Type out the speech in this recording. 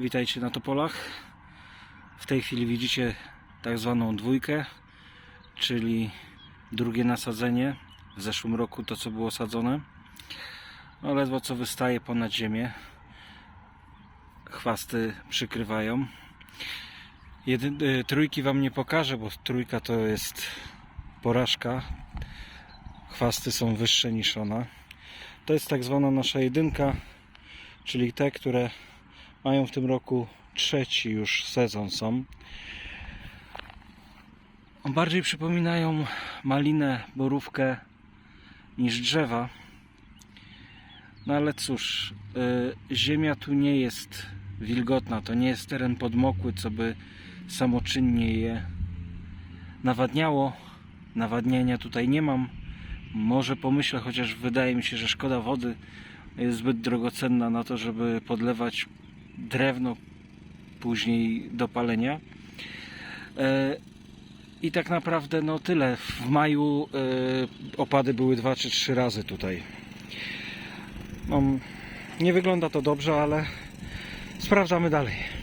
Witajcie na Topolach. W tej chwili widzicie tak zwaną dwójkę, czyli drugie nasadzenie. W zeszłym roku to co było sadzone. No ledwo co wystaje ponad ziemię. Chwasty przykrywają. Jedy, y, trójki wam nie pokażę, bo trójka to jest porażka. Chwasty są wyższe niż ona. To jest tak zwana nasza jedynka, czyli te, które mają w tym roku trzeci już sezon są. Bardziej przypominają malinę, borówkę niż drzewa. No ale cóż, y, ziemia tu nie jest wilgotna, to nie jest teren podmokły, co by samoczynnie je nawadniało. Nawadniania tutaj nie mam. Może pomyślę, chociaż wydaje mi się, że szkoda wody jest zbyt drogocenna na to, żeby podlewać drewno później do palenia. E, I tak naprawdę no tyle. W maju e, opady były dwa czy trzy razy tutaj. No, nie wygląda to dobrze, ale sprawdzamy dalej.